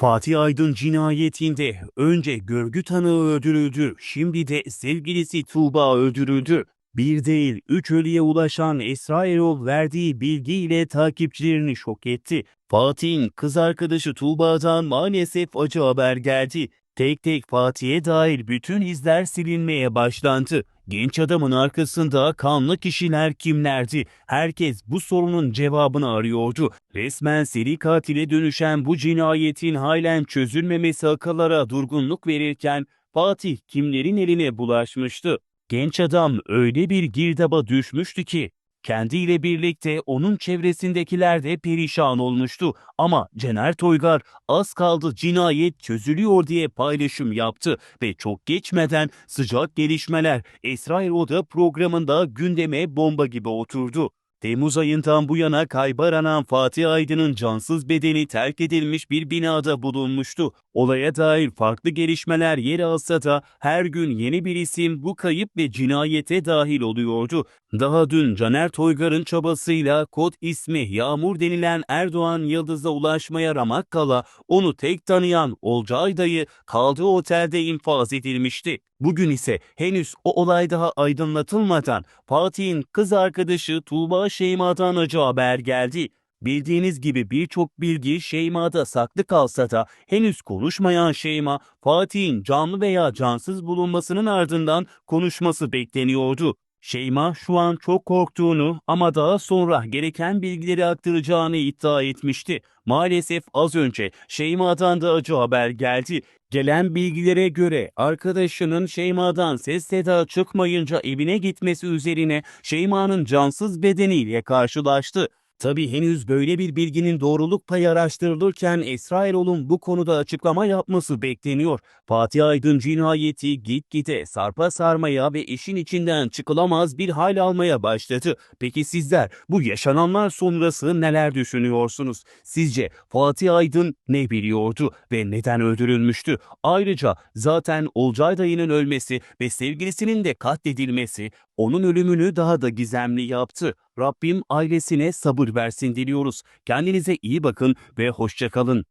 Fatih Aydın cinayetinde önce görgü tanığı öldürüldü, şimdi de sevgilisi Tuğba öldürüldü. Bir değil, üç ölüye ulaşan Esra Erol verdiği bilgiyle takipçilerini şok etti. Fatih'in kız arkadaşı Tuğba'dan maalesef acı haber geldi. Tek tek Fatih'e dair bütün izler silinmeye başlandı. Genç adamın arkasında kanlı kişiler kimlerdi? Herkes bu sorunun cevabını arıyordu. Resmen seri katile dönüşen bu cinayetin halen çözülmemesi akıllara durgunluk verirken Fatih kimlerin eline bulaşmıştı? Genç adam öyle bir girdaba düşmüştü ki kendiyle birlikte onun çevresindekiler de perişan olmuştu. Ama Cener Toygar az kaldı cinayet çözülüyor diye paylaşım yaptı ve çok geçmeden sıcak gelişmeler Esra Erol'da programında gündeme bomba gibi oturdu. Temmuz ayından bu yana kayba aranan Fatih Aydın'ın cansız bedeni terk edilmiş bir binada bulunmuştu. Olaya dair farklı gelişmeler yer alsa da her gün yeni bir isim bu kayıp ve cinayete dahil oluyordu. Daha dün Caner Toygar'ın çabasıyla kod ismi Yağmur denilen Erdoğan Yıldız'a ulaşmaya ramak kala onu tek tanıyan Olcay dayı kaldığı otelde infaz edilmişti. Bugün ise henüz o olay daha aydınlatılmadan Fatih'in kız arkadaşı Tuğba Şeyma'dan acı haber geldi. Bildiğiniz gibi birçok bilgi Şeyma'da saklı kalsa da henüz konuşmayan Şeyma, Fatih'in canlı veya cansız bulunmasının ardından konuşması bekleniyordu. Şeyma şu an çok korktuğunu ama daha sonra gereken bilgileri aktaracağını iddia etmişti. Maalesef az önce Şeyma'dan da acı haber geldi. Gelen bilgilere göre arkadaşının Şeyma'dan ses seda çıkmayınca evine gitmesi üzerine Şeyma'nın cansız bedeniyle karşılaştı. Tabi henüz böyle bir bilginin doğruluk payı araştırılırken Esra Erol'un bu konuda açıklama yapması bekleniyor. Fatih Aydın cinayeti gitgide sarpa sarmaya ve işin içinden çıkılamaz bir hal almaya başladı. Peki sizler bu yaşananlar sonrası neler düşünüyorsunuz? Sizce Fatih Aydın ne biliyordu ve neden öldürülmüştü? Ayrıca zaten Olcay dayının ölmesi ve sevgilisinin de katledilmesi onun ölümünü daha da gizemli yaptı. Rabbim ailesine sabır versin diliyoruz. Kendinize iyi bakın ve hoşçakalın.